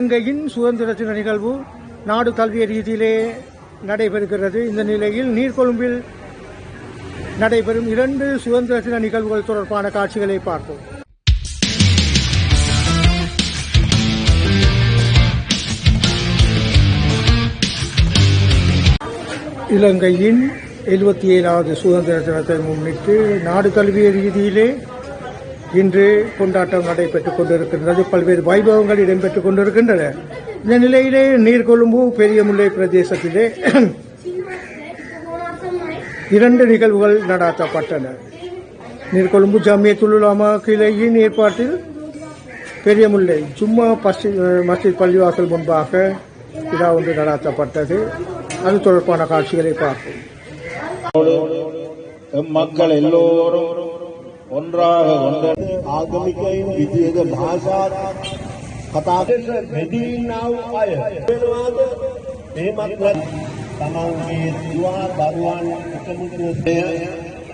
இலங்கையின் சுதந்திர தின நிகழ்வு நாடு கல்விய ரீதியிலே நடைபெறுகிறது. இந்த நிலையில் நீர்கொழும்பில் நடைபெறும் இரண்டு சுதந்திர தின நிகழ்வுகள் தொடர்பான காட்சிகளை பார்ப்போம். இலங்கையின் எழுபத்தி ஏழாவது சுதந்திர தினத்தை முன்னிட்டு நாடு தழுவிய ரீதியிலே இன்று கொண்டாட்டம் நடைபெற்றுக் கொண்டிருக்கின்றது. பல்வேறு வைபவங்கள் இடம்பெற்றுக் கொண்டிருக்கின்றன. இந்த நிலையிலே நீர்கொழும்பு பெரியமுல்லை பிரதேசத்திலே இரண்டு நிகழ்வுகள் நடாத்தப்பட்டன. நீர்கொழும்பு ஜமியத்துல்லாமா கிளையின் ஏற்பாட்டில் பெரியமுல்லை ஜும்மா பஸ்டி மஸ்ஜித் பள்ளிவாசல் முன்பாக விழா ஒன்று நடாத்தப்பட்டது. அது தொடர்பான காட்சிகளை பார்ப்போம். மக்கள் எல்லோரும் ஒன்றாக ஒன்று ආගමිකයින් විදියට භාෂා කතා මෙදීන්නා වූ අය වෙනවාද එහෙමත් නැත් තමන්ගේ දුවා දරුවන් එකමුතුය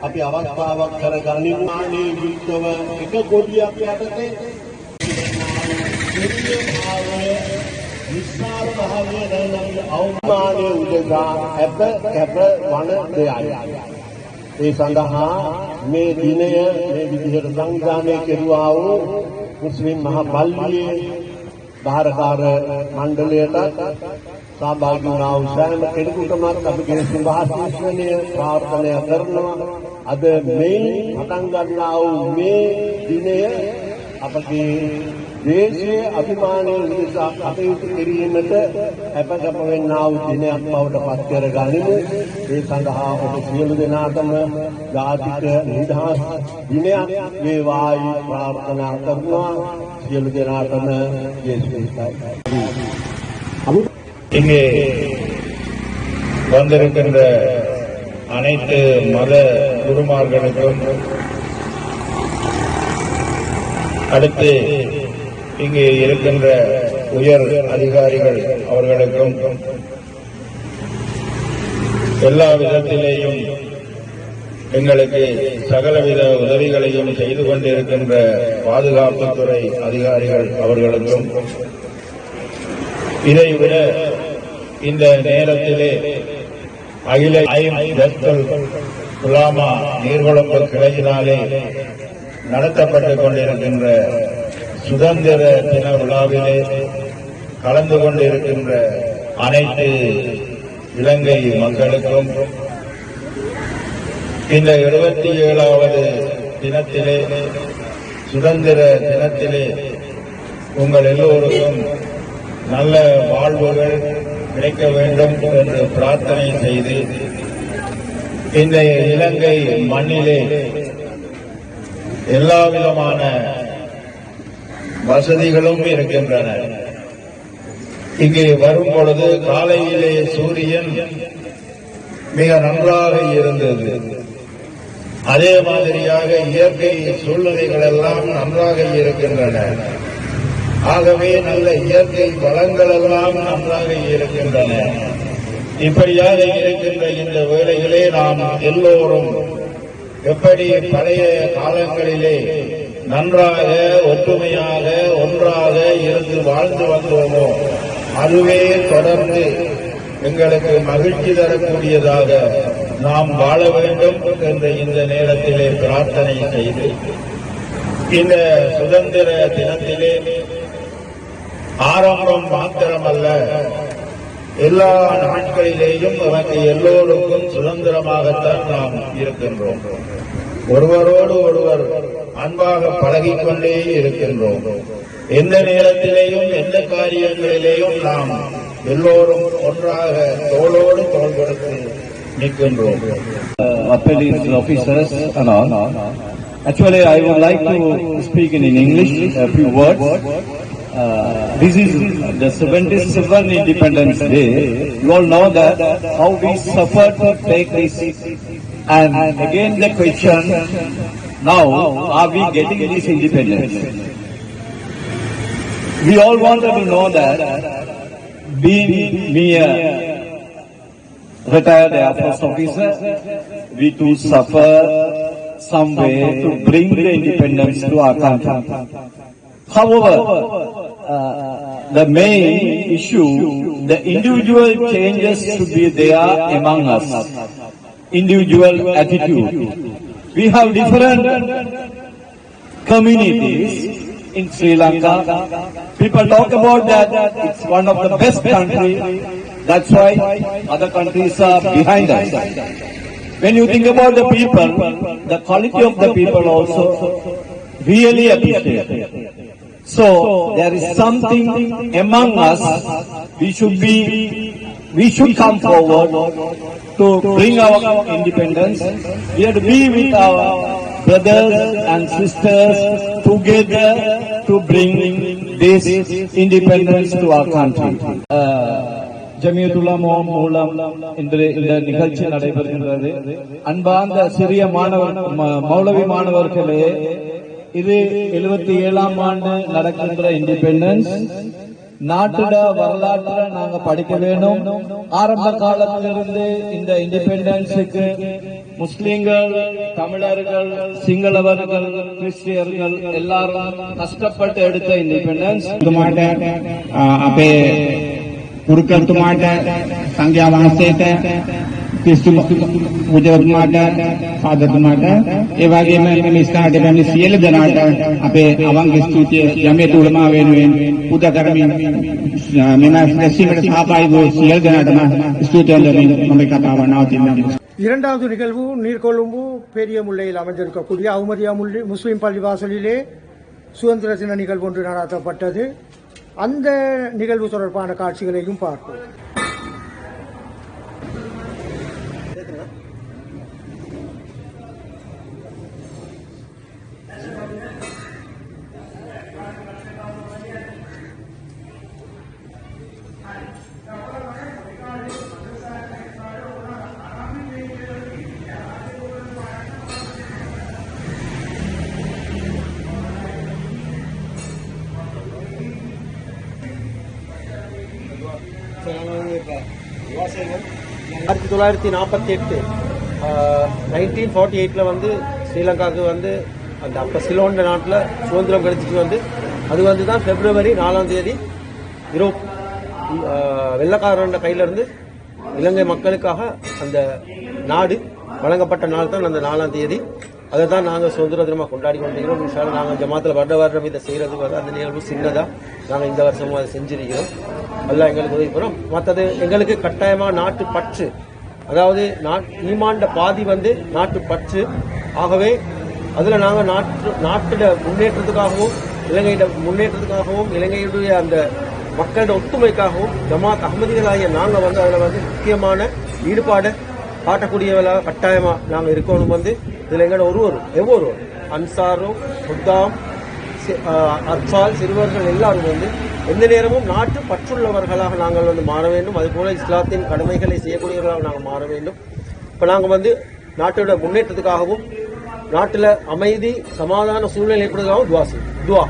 අපි අවස්ථාවක් කරගනිමු ආනේ යුක්තව එක ගොඩියක් යටතේ විස්මාර භාවය දැනගන්න අවමානයේ උදෙසා අප කැප වන දෙයයි ඒ සඳහා මේ දිනය මේ විදිහට සංවිධානය කෙරුවා වූ මුස්ලිම් මහ පල්ලියේ භාරකාර මණ්ඩලයට සහභාගී වුණා වූ සෑම කෙනෙකුටමත් අපගේ සුභාශිර්වාදනය ප්‍රාර්ථනා කරනවා. අද මේ පටන් ගන්නා වූ මේ දිනය අපගේ දේශීය අභිමානය උදෙසා කටයුතු කිරීමට අපකප වෙන්නා වූ දිනයක් බවට පත් කර ගනිමු. ඒ සඳහා ඔබ සියලු දෙනාටම ජාතික නිදහස් දිනයක් වේවායි ප්‍රාර්ථනා කරනවා. සියලු දෙනාටම ජේසුස්යි. இங்கே வந்திருக்கின்ற அனைத்து மத குருமார்களுக்கும் அடுத்து இங்கே இருக்கின்ற உயர் அதிகாரிகள் அவர்களுக்கும் எல்லா விதத்திலேயும் எங்களுக்கு சகலவித உதவிகளையும் செய்து கொண்டிருக்கின்ற பாதுகாப்புத்துறை அதிகாரிகள் அவர்களுக்கும் இதைவிட இந்த நேரத்திலே அகில ஐம் குலாமா நீர்வளம்பு கிளையினாலே நடத்தப்பட்டுக் கொண்டிருக்கின்ற சுதந்திர தின விழாவிலே கலந்து கொண்டிருக்கின்ற அனைத்து இலங்கை மக்களுக்கும் இந்த எழுபத்தி ஏழாவது தினத்திலே சுதந்திர தினத்திலே உங்கள் எல்லோருக்கும் நல்ல வாழ்வுகள் கிடைக்க வேண்டும் என்று பிரார்த்தனை செய்து இந்த இலங்கை மண்ணிலே எல்லா விதமான வசதிகளும் இருக்கின்றன. இங்கே வரும் பொழுது காலையிலே சூரியன் மிக நன்றாக இருந்தது. அதே மாதிரியாக இயற்கை சூழ்நிலைகள் எல்லாம் நன்றாக இருக்கின்றன. ஆகவே நல்ல இயற்கை வளங்கள் எல்லாம் நன்றாக இருக்கின்றன. இப்படியாக இருக்கின்ற இந்த வேலைகளே நாம் எல்லோரும் எப்படி பழைய காலங்களிலே நன்றாக ஒற்றுமையாக ஒன்றாக இருந்து வாழ்ந்து வந்தோமோ அதுவே தொடர்ந்து எங்களுக்கு மகிழ்ச்சி தரக்கூடியதாக நாம் வாழ வேண்டும் என்ற இந்த நேரத்திலே பிரார்த்தனை செய்து இந்த சுதந்திர தினத்திலே ஆரம்பம் மாத்திரமல்ல எல்லா நாட்களிலேயும் நமக்கு எல்லோருக்கும் சுதந்திரமாகத்தான் நாம் இருக்கின்றோம். ஒருவரோடு ஒருவர் பழகிக்கொண்டே இருக்கின்றோம் எந்த நேரத்திலேயும் எந்த காரியங்களிலேயும் நாம் எல்லோரும் ஒன்றாக தோளோடு தோள் கொடுத்து நிற்கின்றோம் uh, police officers and all. Actually, I would like to speak in English a few words. Uh, this is the 77th Independence Day. You all know that how we suffered to take this. And again the question, now are we getting this independence? We all wanted to know that being mere retired Air Force officer, we too suffer some way to bring the independence to our country. However, uh, the main issue, the individual changes should be there among us. Individual attitude. We have different communities in Sri Lanka. People talk about that it's one of the best country. That's why other countries are behind us. When you think about the people, the quality of the people also really appreciate. So there is something among us. We should be, we should come forward to bring our independence. We have to be with our brothers and sisters together to bring this independence to our country. Uh, ஜமியத்துல்லா மோம் மூலம் இன்று இந்த நிகழ்ச்சி நடைபெறுகின்றது அன்பார்ந்த சிறிய மாணவர் மௌலவி மாணவர்களே இது எழுபத்தி ஏழாம் ஆண்டு நடக்கின்ற இண்டிபெண்டன்ஸ் நாட்டுட வரலாற்றை நாங்க படிக்க வேண்டும் ஆரம்ப காலத்திலிருந்து இந்த இண்டிபெண்டன்ஸுக்கு முஸ்லிம்கள் தமிழர்கள் சிங்களவர்கள் கிறிஸ்டியர்கள் எல்லாரும் கஷ்டப்பட்டு எடுத்த இண்டிபெண்டன்ஸ் තුමාට අ, අපේ පුරුකතුමාට සංඝයා වහන්සේට ක්‍රිස්තු පූජකතුමාට සාදතුමාට ඒ වගේම මේ ස්ථානට පැමිණි සියලු දෙනාට අපේ අවංක ස්තුතිය යමේ තුලමා වෙනුවෙන් පුදා කරමින් අ, මෙම රැස්වීමට සහභාගී වූ සියලු දෙනාටම ස්තුතිය දෙමින් මම මේ කතාව නවතිනවා இரண்டாவது நிகழ்வு நீர்கொழும்பு பெரிய முல்லையில் அமைந்திருக்கக்கூடிய அவுமதியா முல்லி முஸ்லிம் பள்ளிவாசலிலே சுதந்திர தின நிகழ்வு ஒன்று நடத்தப்பட்டது அந்த நிகழ்வு தொடர்பான காட்சிகளையும் பார்ப்போம் தொள்ளாயிரத்தி நாற்பத்தி எட்டு நைன்டீன் ஃபார்ட்டி எயிட்டில் வந்து ஸ்ரீலங்காவுக்கு வந்து அந்த அப்போ சிலோண்ட நாட்டில் சுதந்திரம் கிடைச்சிட்டு வந்து அது வந்து தான் பிப்ரவரி நாலாம் தேதி யூரோப் வெள்ளக்காரன் கையிலிருந்து இலங்கை மக்களுக்காக அந்த நாடு வழங்கப்பட்ட நாள் தான் அந்த நாலாம் தேதி. அதை தான் நாங்கள் சுதந்திர தினமாக கொண்டாடி கொண்டிருக்கிறோம். விஷயம் நாங்கள் ஜமாத்தில் வருட வருடம் இதை செய்கிறது வந்து அந்த நிகழ்வு சின்னதாக நாங்கள் இந்த வருஷமும் அதை செஞ்சிருக்கிறோம். எல்லாம் எங்களுக்கு உதவி போகிறோம் மற்றது எங்களுக்கு கட்டாயமாக நாட்டு பற்று அதாவது நாட் ஈமாண்ட பாதி வந்து நாட்டு பற்று. ஆகவே அதில் நாங்கள் நாட்டு நாட்டோட முன்னேற்றத்துக்காகவும் இலங்கையிட முன்னேற்றத்துக்காகவும் இலங்கையுடைய அந்த மக்களோட ஒத்துமைக்காகவும் ஜமாத் அகமதிகளாகிய நாங்கள் வந்து அதில் வந்து முக்கியமான ஈடுபாடை காட்டக்கூடியவர்களாக கட்டாயமாக நாங்கள் இருக்கணும் வந்து இதில் எங்களோட ஒருவரும் எவ்வொருவரும்? அன்சாரும் புத்தாம் சி- சிறுவர்கள் எல்லாரும் வந்து எந்த நேரமும் நாட்டு பற்றுள்ளவர்களாக நாங்கள் வந்து மாற வேண்டும். அதுபோல இஸ்லாத்தின் கடமைகளை செய்யக்கூடியவர்களாக நாங்கள் மாற வேண்டும். இப்போ நாங்கள் வந்து நாட்டோட முன்னேற்றத்துக்காகவும் நாட்டில் அமைதி சமாதான சூழ்நிலை ஏற்படுவதாகவும் துவா செய்வோம். துவா.